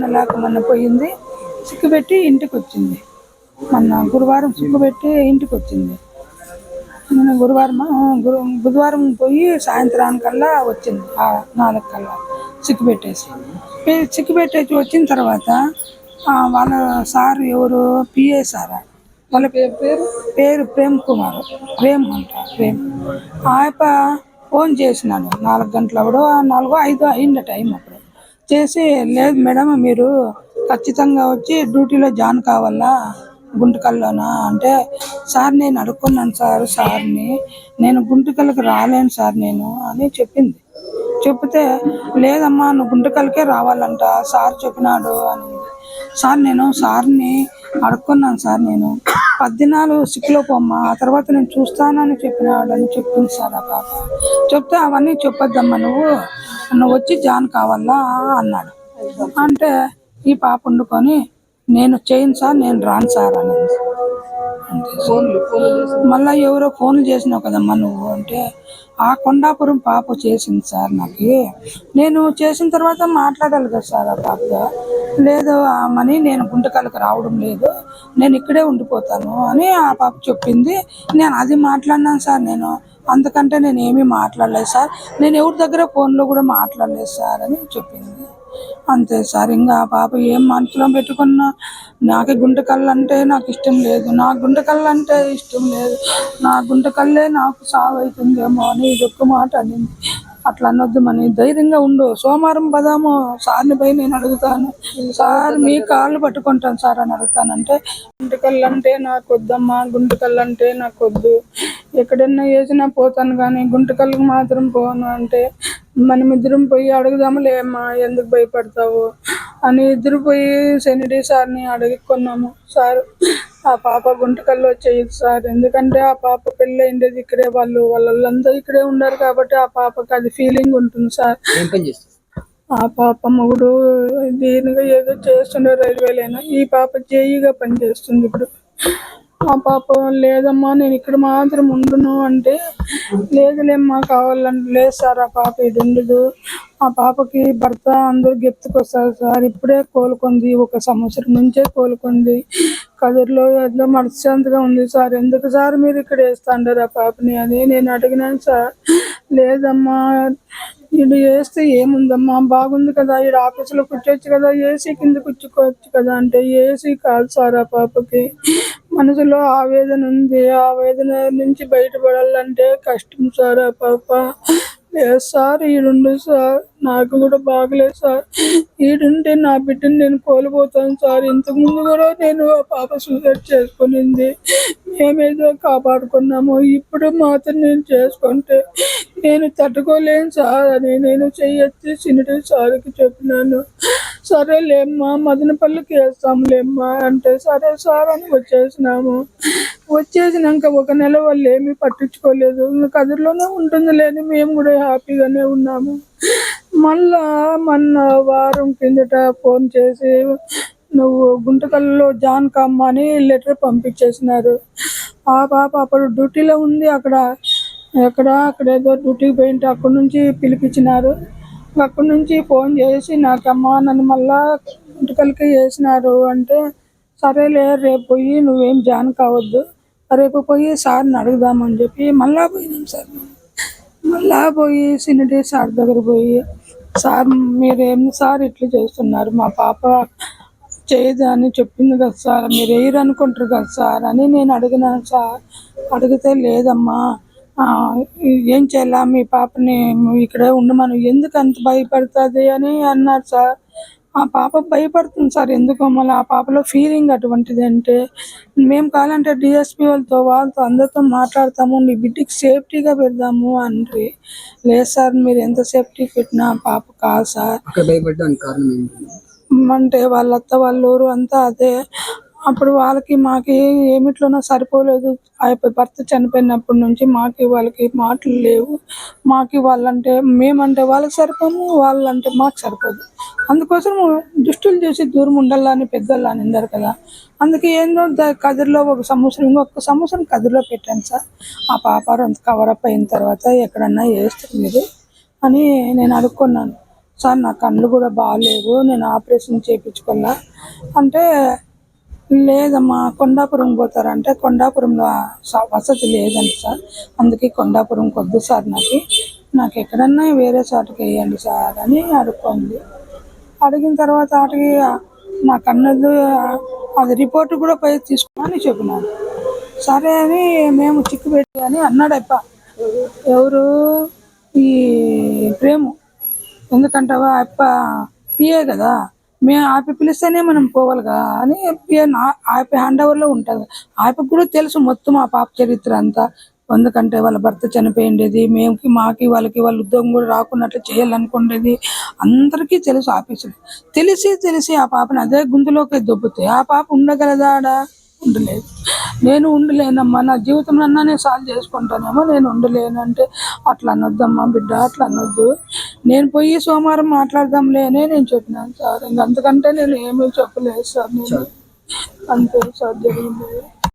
నాకు మొన్న పోయింది సిక్కుపెట్టి ఇంటికి వచ్చింది మొన్న గురువారం సిక్కుపెట్టి ఇంటికి వచ్చింది నిన్న గురువారం గురు బుధవారం పోయి సాయంత్రానికల్లా వచ్చింది. ఆ నాలుగు కల్లా చిక్కు పెట్టేసి పే- పెట్టేసి వచ్చిన తర్వాత వాళ్ళ సార్ ఎవరు? పిఏ సారా? వాళ్ళ పేరు పేరు? పేరు ప్రేమ్ కుమార్. ప్రేమ్ అంట ప్రేమ్. ఆయప్ప ఫోన్ చేసినాడు. నాలుగు గంటల అప్పుడు నాలుగో ఐదో అయింది టైం అప్పుడు. చేసి లేదు మేడం మీరు ఖచ్చితంగా వచ్చి డ్యూటీలో జాయిన్ కావాలా గుంటకల్లోనా అంటే సార్ నేను అడుక్కున్నాను సార్ సార్ని. నేను గుంటకల్కి రాలేను సార్ నేను అని చెప్పింది. చెప్తే లేదమ్మా నువ్వు గుంటకల్కే రావాలంట సార్ చెప్పినాడు అని. సార్ నేను సార్ని అడుక్కున్నాను సార్ నేను. పద్దినాలు సిక్కులో పోమ్మా ఆ తర్వాత నేను చూస్తానని చెప్పినాడు అని చెప్పింది సార్ ఆ పాప. చెప్తే అవన్నీ చెప్పొద్దమ్మా నువ్వు. నువ్వు వచ్చి జాయిన్ కావాలా అన్నాడు. అంటే ఈ పాప వండుకొని నేను చేయను సార్ నేను రాను సార్ సార్. మళ్ళా ఎవరో ఫోన్లు చేసినావు కదమ్మా నువ్వు అంటే ఆ కొండాపురం పాప చేసింది సార్ నాకు. నేను చేసిన తర్వాత మాట్లాడాలి కదా సార్ ఆ పాపతో లేదు మని నేను గుంటకల్కి రావడం లేదు. నేను ఇక్కడే ఉండిపోతాను అని ఆ పాప చెప్పింది. నేను అది మాట్లాడినాను సార్ నేను. అందుకంటే నేను ఏమీ మాట్లాడలేదు సార్. నేను ఎవరి దగ్గర ఫోన్లో కూడా మాట్లాడలేదు సార్ అని చెప్పింది. అంతే సార్ ఇంకా పాప ఏం మనసులో పెట్టుకున్నా నాకు గుంటకళ్ళు అంటే నాకు ఇష్టం లేదు. నా గుంటకళ్ళు అంటే ఇష్టం లేదు. నా గుంటకళ్ళే నాకు సాగు అవుతుందేమో అని ఒక్క మాట అనింది. అట్లా అనొద్దు మని. ధైర్యంగా ఉండు. సోమవారం పదాము. సార్ని పోయి నేను అడుగుతాను. సార్ మీ కాళ్ళు పట్టుకుంటాను సార్ అని అడుగుతానంటే గుంటకళ్ళు అంటే నాకు వద్దమ్మా. గుంటకళ్ళు అంటే నాకు వద్దు. ఎక్కడన్నా వేసినా పోతాను కానీ గుంటకల్కి మాత్రం పోను అంటే మనమిద్దరం పోయి అడుగుదాము లేమ్మా ఎందుకు భయపడతావు? అని ఇద్దరు పోయి సెనిటీ సార్ని అడుగుకున్నాము సార్ ఆ పాప గుంటకల్లో చేయదు సార్. ఎందుకంటే ఆ పాప పెళ్ళి అయిండేది ఇక్కడే వాళ్ళు. వాళ్ళంతా ఇక్కడే ఉన్నారు కాబట్టి ఆ పాపకి అది ఫీలింగ్ ఉంటుంది సార్. ఏం పని చేస్తుంది? ఆ పాప మొగుడు దీనిగా ఏదో చేస్తుండే రైల్వేలైనా. ఈ పాప జేఈగా పనిచేస్తుంది ఇప్పుడు. ఆ పాప లేదమ్మా నేను ఇక్కడ మాత్రం ఉండును అంటే లేదులేమ్మా కావాలంటే లేదు సార్ ఆ పాప ఇది ఉండదు. ఆ పాపకి భర్త అందరూ గెత్తుకొస్తారు సార్. ఇప్పుడే కోలుకుంది ఒక సంవత్సరం నుంచే కోలుకుంది. కదిరిలో ఏదో మనశ్శాంతిగా ఉంది సార్. ఎందుకు సార్ మీరు ఇక్కడ వేస్తాండారు ఆ పాపని అని నేను అడిగినాను సార్. లేదమ్మా ఇది వేస్తే ఏముందమ్మా? బాగుంది కదా ఈడ ఆఫీసులో కూర్చోవచ్చు కదా ఏసీ కింద కూర్చుకోవచ్చు కదా అంటే ఏసీ కాదు సార్ ఆ పాపకి. మనసులో ఆవేదన ఉంది. ఆ ఆవేదన నుంచి బయటపడాలంటే కష్టం సార్ ఆ పాప. లేదు సార్ ఈడుండు సార్. నాకు కూడా బాగలేదు సార్. ఈడుంటే నా బిడ్డని నేను కోల్పోతాను సార్. ఇంతకుముందు కూడా నేను ఆ పాప సూసైడ్ చేసుకునింది. మేమేదో కాపాడుకున్నాము. ఇప్పుడు మాత్రం నేను చేసుకుంటే నేను తట్టుకోలేను సార్ అని నేను చెయ్యొచ్చి చిన్నటి సార్కి చెప్పినాను. సరేలేమ్మా మదనపల్లికి వేస్తాంలేమ్మా అంటే సరే సార్ అని వచ్చేసినాము. వచ్చేసినాక ఒక నెల వాళ్ళు ఏమీ పట్టించుకోలేదు. కదిరిలోనే ఉంటుంది లేని మేము కూడా హ్యాపీగానే ఉన్నాము. మళ్ళా మొన్న వారం కిందట ఫోన్ చేసి నువ్వు గుంటకల్లో జాన్ కమ్మ అని లెటర్ పంపించేసినారు. ఆ పాప అప్పుడు డ్యూటీలో ఉంది అక్కడ. ఎక్కడ అక్కడ ఏదో డ్యూటీకి పోయింటే అక్కడ నుంచి పిలిపించినారు. అక్కడి నుంచి ఫోన్ చేసి నాకమ్మా నన్ను మళ్ళా గుంటకల్కి వేసినారు అంటే సరేలే రేపు పోయి నువ్వేం జాయిన్ కావద్దు. రేపు పోయి సార్ని అడుగుదామని చెప్పి మళ్ళా పోయినాం సార్. మళ్ళా పోయి సినిటీ సార్ దగ్గర పోయి సార్ మీరేం సార్ ఇట్లా చేస్తున్నారు? మా పాప చేయదు అని చెప్పింది కదా సార్. మీరు వేయరు అనుకుంటారు కదా సార్? అని నేను అడిగినాను సార్. అడిగితే లేదమ్మా ఏం చేయాలా? మీ పాపని ఇక్కడే ఉండమను. ఎందుకు అంత భయపడుతుంది అని అన్నారు సార్. ఆ పాప భయపడుతుంది సార్. ఎందుకో మళ్ళీ ఆ పాపలో ఫీలింగ్ అటువంటిది అంటే మేము కావాలంటే డిఎస్పీ వాళ్ళతో వాళ్ళతో అందరితో మాట్లాడతాము. నీ బిడ్డకి సేఫ్టీగా పెడదాము అండ్రి లేదు సార్ మీరు ఎంత సేఫ్టీ పెట్టినా పాప కాదు సార్. భయపడడానికి కారణం అంటే వాళ్ళ అత్త వాళ్ళ ఊరు అంతా అదే. అప్పుడు వాళ్ళకి మాకి ఏమిట్లోనో సరిపోలేదు. ఆ భర్త చనిపోయినప్పటి నుంచి మాకి వాళ్ళకి మాటలు లేవు. మాకి వాళ్ళంటే మేమంటే వాళ్ళకి సరిపోము వాళ్ళంటే మాకు సరిపోదు. అందుకోసం దుష్టులు చేసి దూరం ఉండాలని పెద్దలు అని అందరు కదా. అందుకే ఏందో కదిరిలో ఒక సంవత్సరం ఇంకొక సంవత్సరం కదిరిలో పెట్టాను సార్. ఆ పాపారం కవర్ కవరప్ అయిన తర్వాత ఎక్కడన్నా వేస్తారు మీరు అని నేను అడుక్కున్నాను సార్ నా కళ్ళు కూడా బాగాలేవు నేను ఆపరేషన్ చేయించుకున్నా అంటే లేదమ్మా కొండాపురం పోతారంటే కొండాపురంలో వసతి లేదండి సార్. అందుకే కొండాపురం కొద్దు సార్ నాకు. నాకు ఎక్కడన్నా వేరే చోటకి వేయండి సార్ అని అడుక్కుంది. అడిగిన తర్వాత ఆటకి నా కన్నులు అది రిపోర్ట్ కూడా పోయి తీసుకున్నాను చెప్పినాను సరే అని మేము చిక్కు పెట్టి అని అన్నాడప్ప ఎవరు? ఈ ప్రేము. ఎందుకంటావా? అప్ప పిఏ కదా. మేము ఆపి పిలిస్తేనే మనం పోవాలిగా అని ఆపి హ్యాండ్ ఓవర్లో ఉంటుంది ఆపి కూడా తెలుసు మొత్తం ఆ పాప చరిత్ర అంతా. ఎందుకంటే వాళ్ళ భర్త చనిపోయిండేది. మేముకి మాకి వాళ్ళకి వాళ్ళ ఉద్యోగం కూడా రాకున్నట్లు చేయాలనుకుండేది. అందరికీ తెలుసు ఆఫీసులు తెలిసి తెలిసి ఆ పాపని అదే గుంతులోకి దొబ్బుతాయి ఆ పాప ఉండగలదా ఆడ? ఉండలేదు. నేను ఉండలేనమ్మా. నా జీవితంలో అన్నా నేను సాల్వ్ చేసుకుంటానేమో నేను ఉండలేను అంటే అట్లా అనొద్దమ్మా బిడ్డ అట్లా అనొద్దు. నేను పోయి సోమవారం మాట్లాడదాంలే అని నేను చెప్పినాను సార్. ఇంక అంతకంటే నేను ఏమీ చెప్పలేదు సార్. నేను అంతే సార్ జరిగింది.